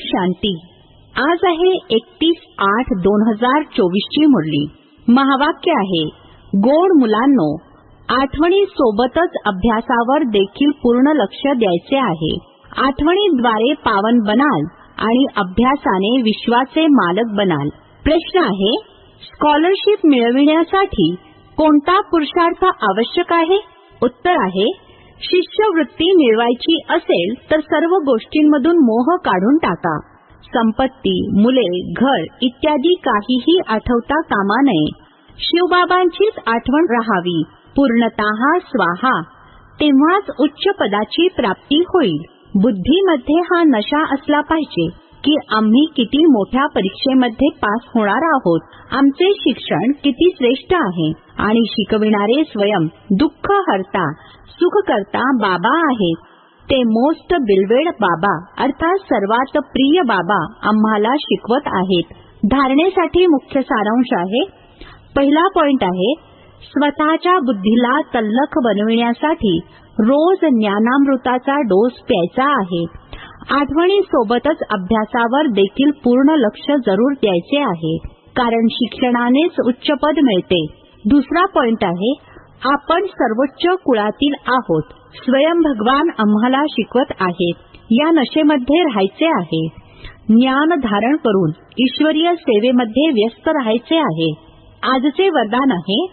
शांती. आज आहे एकतीस आठ दोन हजार चोवीस ची मुरली. महावाक्य आहे गोड मुलांनो आठवणी सोबतच अभ्यासावर देखील पूर्ण लक्ष द्यायचे आहे. आठवणीद्वारे पावन बनाल आणि अभ्यासाने विश्वाचे मालक बनाल. प्रश्न आहे स्कॉलरशिप मिळविण्यासाठी कोणता पुरुषार्थ आवश्यक आहे? उत्तर आहे शिष्यवृत्ती मिळवायची असेल तर सर्व गोष्टींमधून मोह काढून टाका. संपत्ती मुले घर इत्यादी काहीही आठवता कामा नये. शिवबाबांचीच आठवण राहावी. पूर्णतः स्वाहा. तेव्हाच उच्च पदाची प्राप्ती होईल. बुद्धीमध्ये हा नशा असला पाहिजे. की आम्ही किती मोठ्या परीक्षेमध्ये पास होणार आहोत. आमचे शिक्षण किती श्रेष्ठ आहे. आणि शिकविणारे स्वयं दुःख हरता सुख करता बाबा आहेत. ते मोस्ट बिलवेड बाबा अर्थात सर्वात प्रिय बाबा आम्हाला शिकवत आहेत. धारणेसाठी मुख्य सारांश आहे. पहिला पॉइंट आहे स्वतःच्या बुद्धीला तल्लख बनविण्यासाठी रोज ज्ञानामृताचा डोस प्यायचा आहे. आठवणीसोबतच अभ्यासावर देखील पूर्ण लक्ष जरूर द्यायचे आहे. कारण शिक्षणानेच उच्चपद मिळते. दुसरा पॉइंट आहे आपण सर्वोच्च कुळातील आहोत. स्वयं भगवान आम्हाला शिकवत आहेत. या नशेमध्ये राहायचे आहे. ज्ञान धारण करून ईश्वरीय सेवेमध्ये व्यस्त राहायचे आहे. आजचे वरदान आहे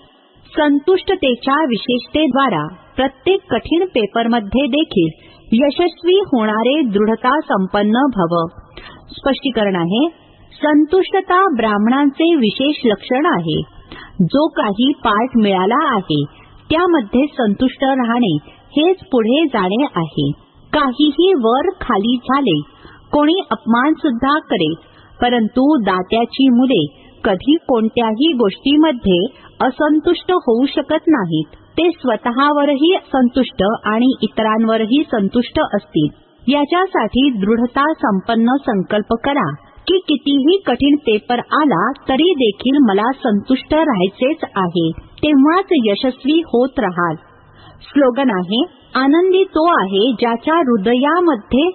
संतुष्टतेच्या विशेषतेद्वारा प्रत्येक कठीण पेपरमध्ये देखील यशस्वी होणारे दृढता संपन्न भव. स्पष्टीकरण आहे संतुष्टता ब्राह्मणांचे विशेष लक्षण आहे. जो काही पाठ मिळाला आहे त्यामध्ये संतुष्ट राहणे हेच पुढे जाणे आहे. काहीही वर खाली झाले कोणी अपमान सुद्धा करे परंतु दात्याची मुले कधी कोणत्याही गोष्टीमध्ये असंतुष्ट होऊ शकत नाहीत. ते स्वतःवरही संतुष्ट आणि इतरांवरही संतुष्ट असतील. याच्यासाठी दृढता संपन्न संकल्प करा की कितीही कठीण पेपर आला तरी देखील मला संतुष्ट राहायचेच आहे तेव्हाच यशस्वी होत राहाल. स्लोगन आहे आनंदी तो आहे ज्याच्या हृदयामध्ये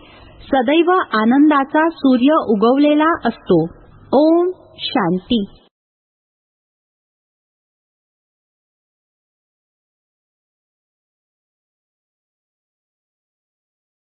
सदैव आनंदाचा सूर्य उगवलेला असतो. ओम शांती.